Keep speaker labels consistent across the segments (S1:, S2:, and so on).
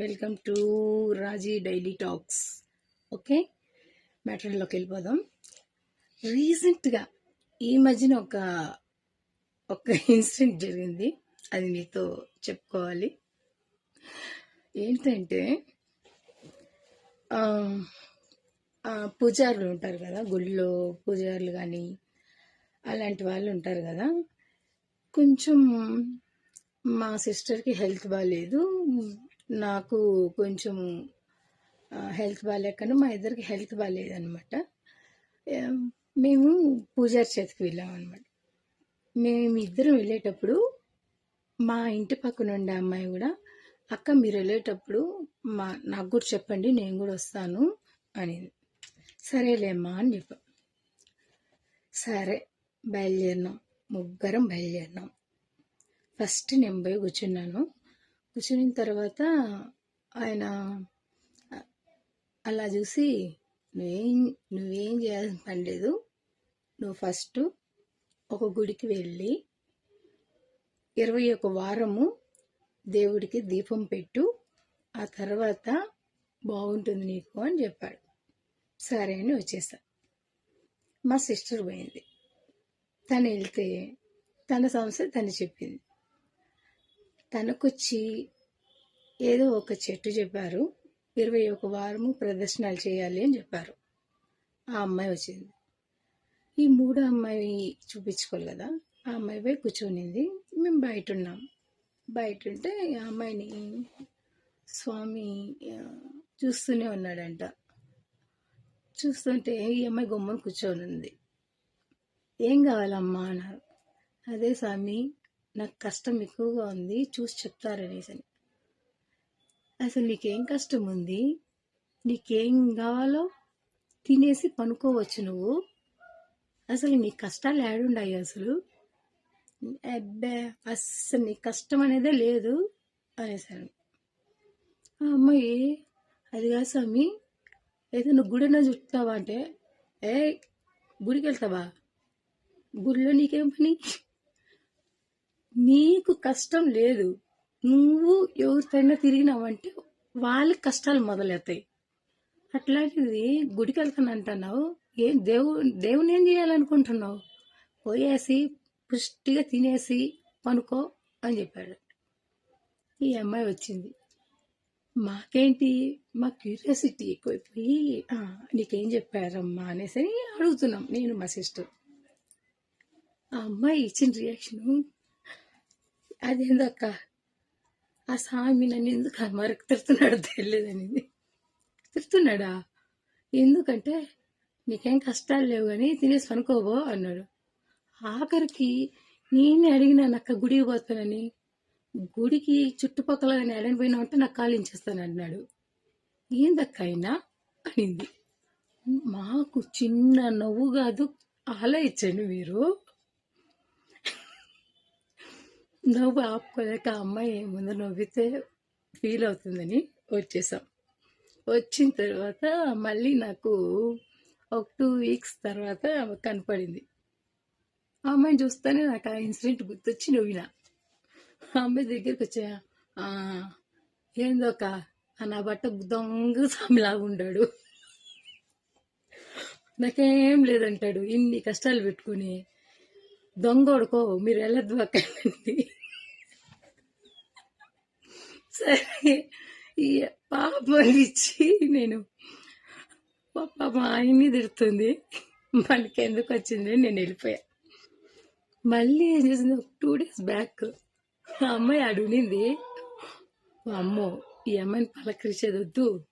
S1: Welcome to Raji daily talks. Okay? మ్యాటర్లోకి వెళ్ళిపోదాం. రీసెంట్గా ఈ మధ్యన ఒక ఒక ఇన్సిడెంట్ జరిగింది. అది మీతో చెప్పుకోవాలి. ఏంటంటే పూజారులు ఉంటారు కదా గుళ్ళో పూజారులు కానీ అలాంటి వాళ్ళు ఉంటారు కదా. కొంచెం మా సిస్టర్కి హెల్త్ బాగాలేదు నాకు కొంచెం హెల్త్ బాగాలేకను మా ఇద్దరికి హెల్త్ బాగాలేదనమాట మేము పూజారి చేతికి వెళ్ళాం అనమాట మేము ఇద్దరం వెళ్ళేటప్పుడు మా ఇంటి పక్కన ఉండే అమ్మాయి కూడా అక్క మీరు వెళ్ళేటప్పుడు మా నాకు కూడా చెప్పండి నేను కూడా వస్తాను అని సరేలేమ్మా అని చెప్పా. సరే బయలుదేరినాం. ముగ్గురం బయలుదేరినాం. ఫస్ట్ నేను పోయి కూర్చున్నాను. కూర్చుని తర్వాత ఆయన అలా చూసి నువ్వేం నువ్వేం చేయాల్సిన పని లేదు. నువ్వు ఫస్ట్ ఒక గుడికి వెళ్ళి ఇరవై ఒక వారము దేవుడికి దీపం పెట్టు ఆ తర్వాత బాగుంటుంది నీకు అని చెప్పాడు. సరే అని వచ్చేసా. మా సిస్టర్ పోయింది. తను వెళ్తే తన సమస్య తను చెప్పింది. తనకొచ్చి ఏదో ఒక చెట్టు చెప్పారు. ఇరవై ఒక వారము ప్రదర్శనలు చేయాలి అని చెప్పారు. ఆ అమ్మాయి వచ్చింది. ఈ మూడో అమ్మాయి చూపించుకోవాలి కదా. ఆ అమ్మాయి పోయి కూర్చొనింది. మేము బయట ఉన్నాం. బయట ఉంటే ఆ అమ్మాయిని స్వామి చూస్తూనే ఉన్నాడంట. చూస్తుంటే ఈ అమ్మాయి గొమ్మను కూర్చొని ఉంది ఏం కావాలమ్మా అన్నారు. అదే స్వామి నాకు కష్టం ఎక్కువగా ఉంది చూసి చెప్తారనేసి అని అసలు నీకేం కష్టం ఉంది నీకేం కావాలో తినేసి పనుకోవచ్చు నువ్వు. అసలు నీ కష్టాలు ఏడుండాయి అసలు? అబ్బే అస్సలు నీ కష్టం అనేదే లేదు అనేసాను. ఆ అమ్మాయి అది కాదు స్వామి ఏదైనా గుడినా చుట్టావా అంటే? ఏ గుడికి వెళ్తావా గుడిలో నీకేం పని? నీకు కష్టం లేదు. నువ్వు ఎవరితోనైనా తిరిగినావంటే వాళ్ళకి కష్టాలు మొదలవుతాయి. అట్లాంటిది గుడికి వెళ్తాను అంటున్నావు. ఏం దేవు దేవుని ఏం చేయాలనుకుంటున్నావు? పోయేసి పుష్టిగా తినేసి పనుకో అని చెప్పాడు. ఈ అమ్మాయి వచ్చింది. మాకేంటి? మా క్యూరియాసిటీ ఎక్కువైపోయి నీకేం చెప్పారమ్మా అనేసి అని అడుగుతున్నాం నేను మా సిస్టర్. ఆ అమ్మాయి ఇచ్చిన రియాక్షన్ అదేందక్క? ఆ స్వామి నన్ను ఎందుకు మరకు తిడుతున్నాడు తెలియదనేది తిడుతున్నాడా? ఎందుకంటే నీకేం కష్టాలు లేవు కానీ తినేసి పనుకోబో అన్నాడు. ఆఖరికి నేనే అడిగినాను అక్క గుడికి పోతానని గుడికి చుట్టుపక్కల కానీ పోయినా ఉంటే నాకు కాలించేస్తాను అన్నాడు. ఏందక్క అయినా? అనింది. మాకు చిన్న నవ్వు కాదు ఆలోచించండి మీరు. నవ్వు ఆపుకోలేక ఆ అమ్మాయి ముందు నవ్వితే ఫీల్ అవుతుందని వచ్చేసాం. వచ్చిన తర్వాత మళ్ళీ నాకు ఒక టూ వీక్స్ తర్వాత కనపడింది. ఆ అమ్మాయిని చూస్తేనే నాకు ఆ ఇన్సిడెంట్ గుర్తొచ్చి నవ్విన. ఆ అమ్మాయి దగ్గరికి వచ్చా ఏందో ఒక నా బట్ట దొంగ సామిలాగా ఉండాడు. నాకేం లేదంటాడు. ఇన్ని కష్టాలు పెట్టుకుని దొంగ కొడుకో మీరు వెళ్ళద్దు అక్కడి సరే ఈ పాప ఇచ్చి నేను పాప మా ఆయన్ని తిడుతుంది. మనకి ఎందుకు వచ్చింది? నేను వెళ్ళిపోయా. మళ్ళీ ఏం చేసింది? ఒక టూ డేస్ బ్యాక్ ఆ అమ్మాయి అడుగునింది అమ్మో ఈ అమ్మాయిని పలకరించేది వద్దు.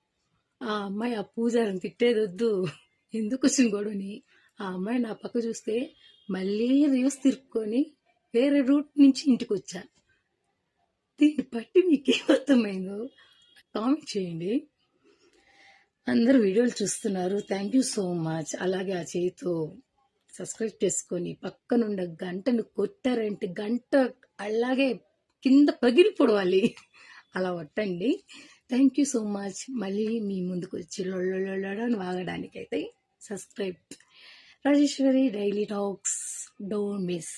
S1: ఆ అమ్మాయి ఆ పూజారిని తిట్టేది వద్దు. ఎందుకు వచ్చిన గొడవని? ఆ అమ్మాయి నా పక్క చూస్తే మళ్ళీ రివర్స్ తిరుపుకొని వేరే రూట్ నుంచి ఇంటికి వచ్చా దీన్ని బట్టి మీకేం అర్థమైందో కామెంట్ చేయండి. అందరూ వీడియోలు చూస్తున్నారు. థ్యాంక్ యూ సో మచ్ అలాగే ఆ చేతితో సబ్స్క్రైబ్ చేసుకొని పక్కనుండ గంటను కొట్టారంటే గంట అలాగే కింద పగిలిపోవాలి అలా కొట్టండి థ్యాంక్ యూ సో మచ్ మళ్ళీ మీ ముందుకు వచ్చి లొల్లొల్లొల్లని వాగడానికైతే subscribe Rajeshwari daily talks don't miss